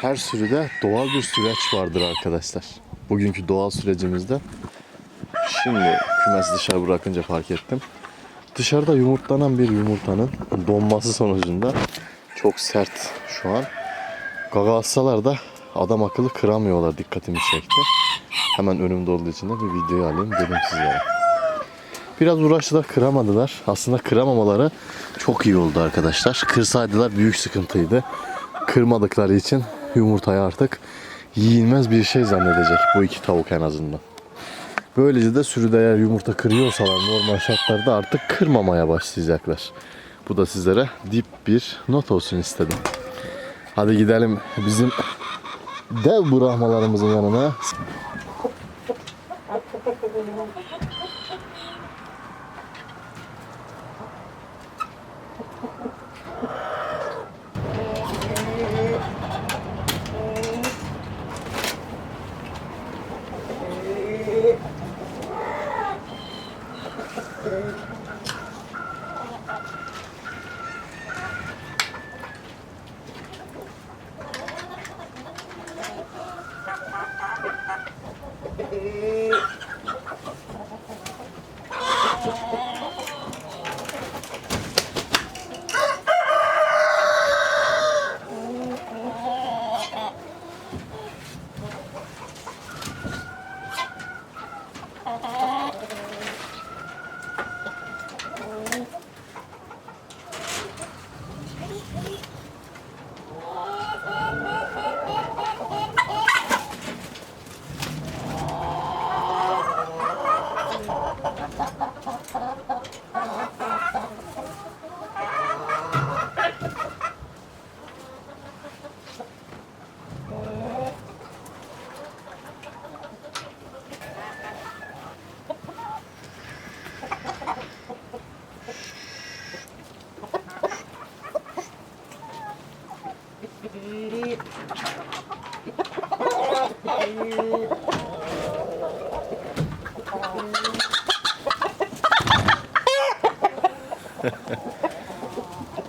Her sürüde doğal bir süreç vardır arkadaşlar. Bugünkü doğal sürecimizde şimdi kümesi dışarı bırakınca fark ettim. Dışarıda yumurtlanan bir yumurtanın donması sonucunda çok sert şu an. Gaga atsalar da adam akıllı kıramıyorlar dikkatimi çekti. Hemen önümde olduğu için de bir video alayım dedim sizlere. Biraz uğraştılar kıramadılar. Aslında kıramamaları çok iyi oldu arkadaşlar. Kırsaydılar büyük sıkıntıydı. Kırmadıkları için yumurtayı artık yiyilmez bir şey zannedecek bu iki tavuk en azından. Böylece de sürüde eğer yumurta kırıyorsalar normal şartlarda artık kırmamaya başlayacaklar. Bu da sizlere dip bir not olsun istedim. Hadi gidelim bizim dev brahmalarımızın yanına.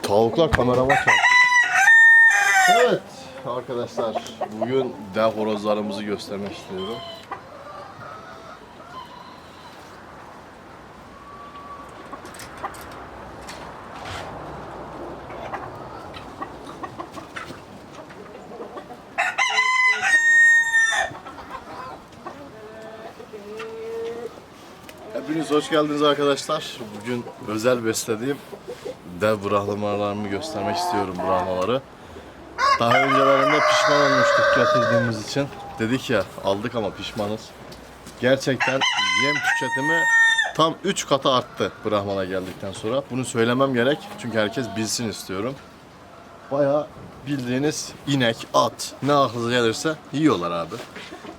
Tavuklar kamerama çarptı. Evet arkadaşlar bugün dev horozlarımızı göstermek istiyorum. Hepiniz hoş geldiniz arkadaşlar. Bugün özel beslediğim dev brahmalarımı göstermek istiyorum brahmaları. Daha öncelerinde pişman olmuştuk getirdiğimiz için. Dedik ya aldık ama pişmanız. Gerçekten yem tüketimi tam 3 katı arttı brahmana geldikten sonra. Bunu söylemem gerek çünkü herkes bilsin istiyorum. Bayağı bildiğiniz inek, at ne aklınıza gelirse yiyorlar abi.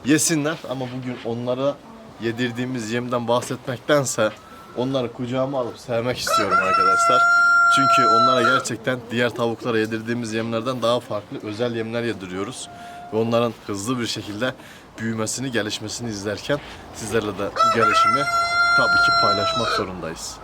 Yesinler ama bugün onlara yedirdiğimiz yemden bahsetmektense onları kucağıma alıp sevmek istiyorum arkadaşlar. Çünkü onlara gerçekten diğer tavuklara yedirdiğimiz yemlerden daha farklı özel yemler yediriyoruz. Ve onların hızlı bir şekilde büyümesini, gelişmesini izlerken sizlerle de bu gelişimi tabii ki paylaşmak zorundayız.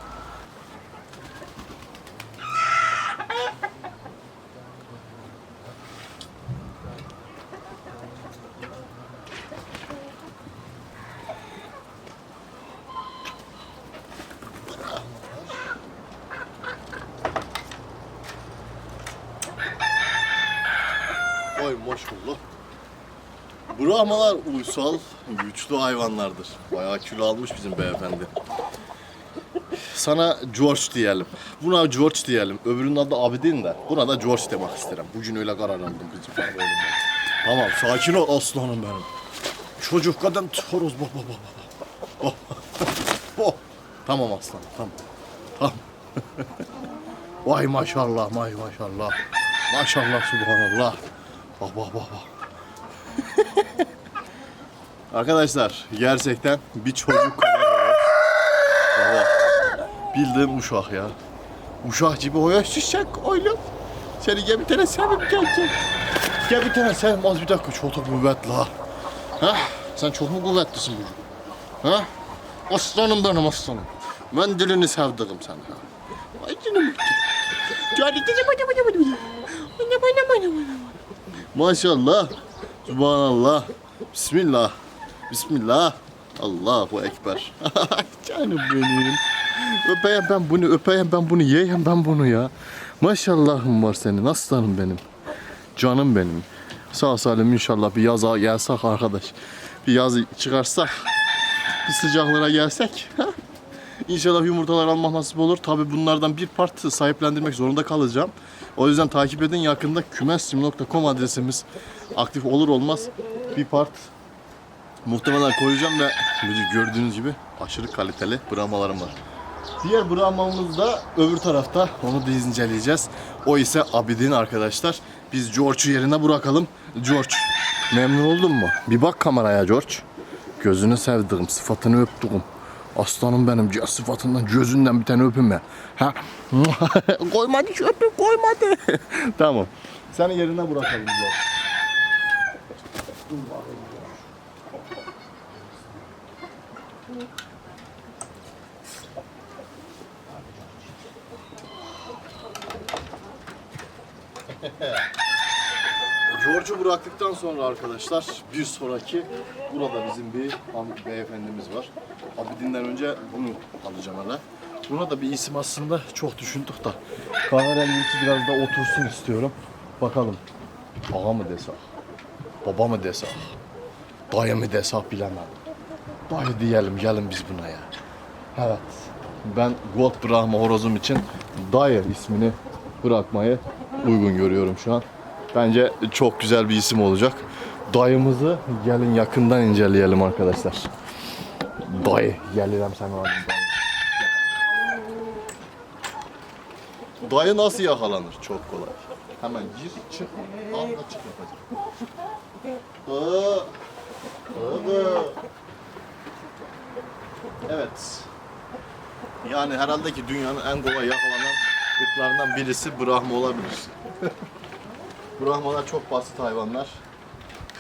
Oy maşallah. Brahmalar uysal, güçlü hayvanlardır. Bayağı kilo almış bizim beyefendi. Sana George diyelim. Buna George diyelim. Öbürünün adı Abidin de. Buna da George demek isterim. Bugün öyle karar aldım bizim. Tamam sakin ol aslanım benim. Çocuk kadın horoz baba baba baba. Oh. Oh. Tamam aslan tamam. Tamam. Vay maşallah vay maşallah. Maşallah subhanallah. Bak bak bak bak. Arkadaşlar gerçekten bir çocuk kadar horoz. Baba. Bildiğin uşak ya. Uşak gibi hoya şişecek oğlum. Seni gel bir tane sevim gelecek. Gel bir tane sevim az bir dakika çok da kuvvetli ha. Sen çok mu kuvvetlisin bugün? Ha? Aslanım benim aslanım. Ben dilini sevdim sana. Ay canım. Cari canım. Maşallah. Subhanallah. Bismillah. Bismillah. Allahu Ekber. Canım benim. Öpeyim ben bunu, öpeyim ben bunu, yiyeyim ben bunu ya. Maşallahım var senin, aslanım benim. Canım benim. Sağ salim inşallah bir yaza gelsek arkadaş. Bir yaz çıkarsak, bir sıcaklara gelsek. İnşallah yumurtalar almak nasip olur. Tabi bunlardan bir part sahiplendirmek zorunda kalacağım. O yüzden takip edin yakında kümessim.com adresimiz aktif olur olmaz bir part muhtemelen koyacağım ve gördüğünüz gibi aşırı kaliteli brahmalarım var. Diğer brahmamız da öbür tarafta. Onu da inceleyeceğiz. O ise Abidin arkadaşlar. Biz George'u yerine bırakalım. George memnun oldun mu? Bir bak kameraya George. Gözünü sevdiğim, sıfatını öptüğüm. Aslanım benim sıfatından gözünden bir tane öpün be. Ha? koymadı şu öpün koymadı. tamam. Seni yerine bırakalım George. George'u bıraktıktan sonra arkadaşlar bir sonraki burada bizim bir beyefendimiz var. Abidin'den önce bunu alacağım hele. Buna da bir isim aslında çok düşündük da. Kahverengi içi biraz da otursun istiyorum. Bakalım. Ağa mı desek? Baba mı desek? Dayı mı desek bilemem. Dayı diyelim gelin biz buna ya. Evet. Ben Gold Brahma horozum için Dayı ismini bırakmayı uygun görüyorum şu an. Bence çok güzel bir isim olacak. Dayımızı gelin yakından inceleyelim arkadaşlar. Dayı, gelirim sen abi. Dayı nasıl yakalanır? Çok kolay. Hemen gir, çık, al da çık yapacak. Aa, aa. Evet. Yani herhalde ki dünyanın en kolay yakalanan ırklarından birisi Brahma olabilir. Brahmalar çok basit hayvanlar.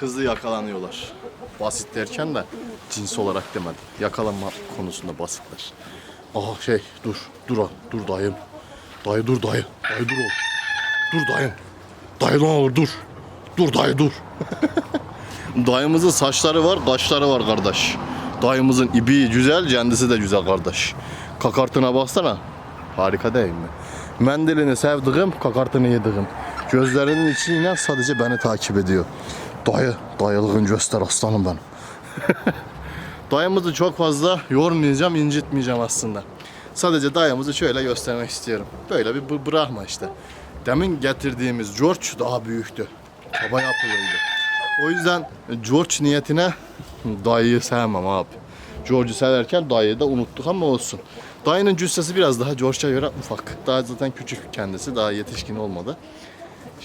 Hızlı yakalanıyorlar. Basit derken de cins olarak demedim. Yakalanma konusunda basitler. Aha şey dur dur o, dur dayım. Dayı dur dayı. Dayı dur ol. Dur dayım. Dayı ne olur dur. Dur dayı dur. Dayımızın saçları var, kaşları var kardeş. Dayımızın ibi güzel, kendisi de güzel kardeş. Kakartına baksana. Harika değil mi? Mendilini sevdiğim, kakartını yediğim. Gözlerinin içiyle sadece beni takip ediyor. Dayı, dayılığın göster aslanım benim. Dayımızı çok fazla yormayacağım, incitmeyeceğim aslında. Sadece dayımızı şöyle göstermek istiyorum. Böyle bir bı- bırakma işte. Demin getirdiğimiz George daha büyüktü. Kaba yapılıydı. O yüzden George niyetine dayıyı sevmem abi. George'u severken dayıyı da unuttuk ama olsun. Dayının cüssesi biraz daha George'a göre ufak. Daha zaten küçük kendisi. Daha yetişkin olmadı.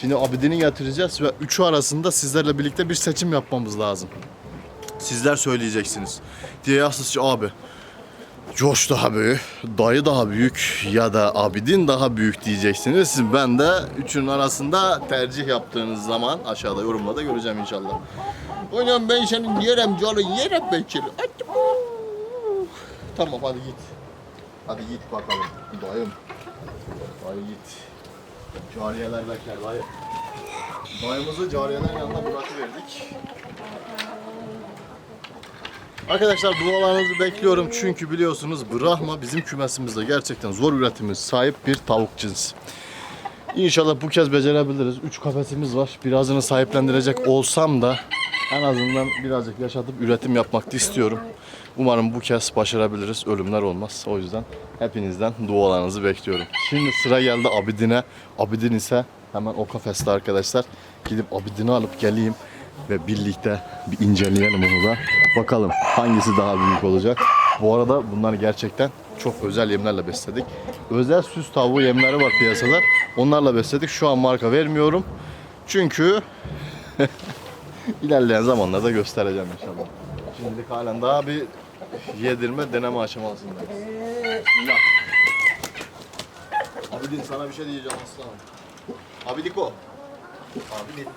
Şimdi Abidin'i getireceğiz ve üçü arasında sizlerle birlikte bir seçim yapmamız lazım. Sizler söyleyeceksiniz. Diye yazsızca abi George daha büyük, dayı daha büyük ya da Abidin daha büyük diyeceksiniz. Ben de üçünün arasında tercih yaptığınız zaman aşağıda yorumlarda göreceğim inşallah. Oynam ben senin yerim canın yerim bu. Tamam hadi git. Hadi git bakalım dayım. Dayı git. Cariyeler bekler dayı. Dayımızı cariyelerin yanına bırakıverdik. Arkadaşlar dualarınızı bekliyorum çünkü biliyorsunuz Brahma bizim kümesimizde gerçekten zor üretimi sahip bir tavuk cinsi. İnşallah bu kez becerebiliriz. 3 kafesimiz var. Birazını sahiplendirecek olsam da en azından birazcık yaşatıp üretim yapmak istiyorum. Umarım bu kez başarabiliriz. Ölümler olmaz. O yüzden hepinizden dualarınızı bekliyorum. Şimdi sıra geldi Abidin'e. Abidin ise hemen o kafeste arkadaşlar. Gidip Abidin'i alıp geleyim ve birlikte bir inceleyelim onu da. Bakalım hangisi daha büyük olacak. Bu arada bunlar gerçekten çok özel yemlerle besledik. Özel süs tavuğu yemleri var piyasada. Onlarla besledik. Şu an marka vermiyorum. Çünkü ilerleyen zamanlarda göstereceğim inşallah. Şimdilik halen daha bir yedirme deneme aşamasındayız. Bismillah. Abidin sana bir şey diyeceğim aslanım. Abidiko. Abidin.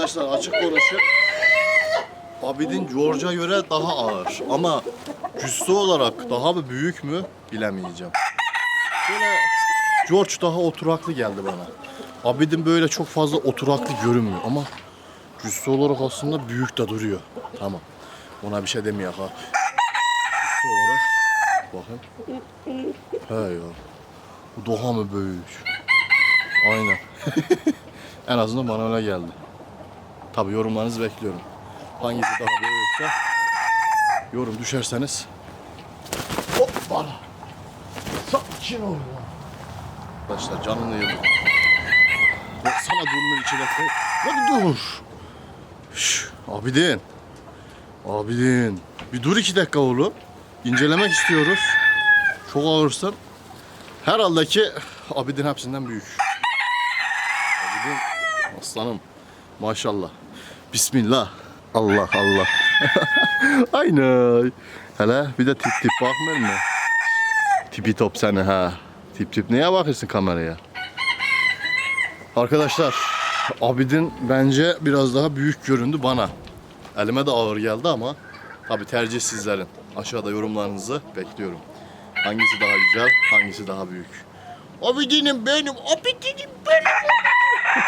Arkadaşlar açık konuşayım. Abidin George'a göre daha ağır ama cüssü olarak daha mı büyük mü bilemeyeceğim. Böyle George daha oturaklı geldi bana. Abidin böyle çok fazla oturaklı görünmüyor ama cüssü olarak aslında büyük de duruyor. Tamam. Ona bir şey demiyor ha. Cüssü olarak bakın. He ya. Bu daha mı büyük? Aynen. en azından bana öyle geldi. Tabii yorumlarınızı bekliyorum. Hangisi daha büyükse yorum düşerseniz Hoppala. Sakin ol. Arkadaşlar canını yedim. Baksana durumun içine koy. Bak dur. Şş, Abidin. Abidin. Bir dur iki dakika oğlum. İncelemek istiyoruz. Çok ağırsın. Herhalde ki Abidin hepsinden büyük. Abidin aslanım. Maşallah. Bismillah. Allah Allah. Aynen. Hele bir de tip tip bakmıyor mu? Tipi top seni ha. Tip tip neye bakıyorsun kameraya? Arkadaşlar Abidin bence biraz daha büyük göründü bana. Elime de ağır geldi ama tabi tercih sizlerin. Aşağıda yorumlarınızı bekliyorum. Hangisi daha güzel, hangisi daha büyük? Abidinim benim, abidinim benim.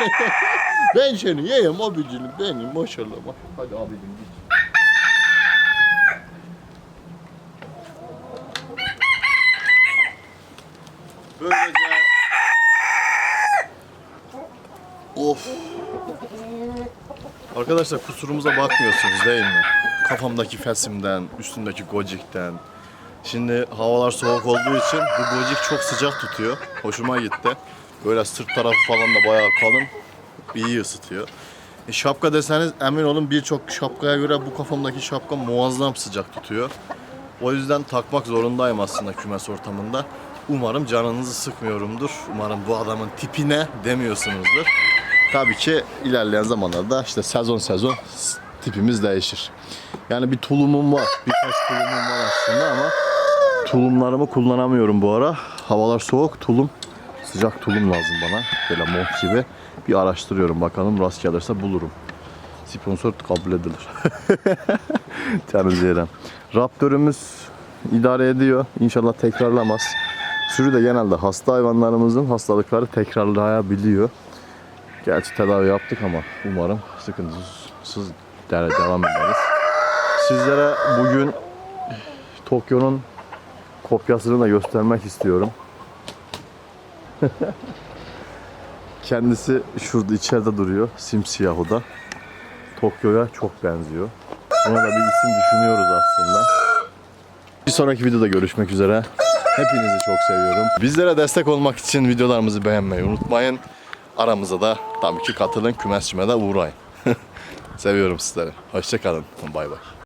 ben seni yiyeyim abidinim benim maşallah. Hadi abidim git. Böylece Of. Arkadaşlar kusurumuza bakmıyorsunuz değil mi? Kafamdaki fesimden, üstümdeki gocikten. Şimdi havalar soğuk olduğu için bu gocik çok sıcak tutuyor. Hoşuma gitti. Böyle sırt tarafı falan da bayağı kalın. İyi ısıtıyor. E, şapka deseniz emin olun birçok şapkaya göre bu kafamdaki şapka muazzam sıcak tutuyor. O yüzden takmak zorundayım aslında kümes ortamında. Umarım canınızı sıkmıyorumdur. Umarım bu adamın tipine demiyorsunuzdur. Tabii ki ilerleyen zamanlarda işte sezon sezon tipimiz değişir. Yani bir tulumum var. Birkaç tulumum var aslında ama tulumlarımı kullanamıyorum bu ara. Havalar soğuk. Tulum sıcak tulum lazım bana. Böyle mont gibi. Bir araştırıyorum bakalım rast gelirse bulurum. Sponsor kabul edilir. Canım ciğerim. Raptörümüz idare ediyor. İnşallah tekrarlamaz. Sürü de genelde hasta hayvanlarımızın hastalıkları tekrarlayabiliyor. Gerçi tedavi yaptık ama umarım sıkıntısız de- devam ederiz. Sizlere bugün Tokyo'nun kopyasını da göstermek istiyorum. Kendisi şurada içeride duruyor. Simsiyah o da. Tokyo'ya çok benziyor. Ona da bir isim düşünüyoruz aslında. Bir sonraki videoda görüşmek üzere. Hepinizi çok seviyorum. Bizlere destek olmak için videolarımızı beğenmeyi unutmayın. Aramıza da tabii ki katılın. Kümesçime de uğrayın. Seviyorum sizleri. Hoşçakalın. Bay bay.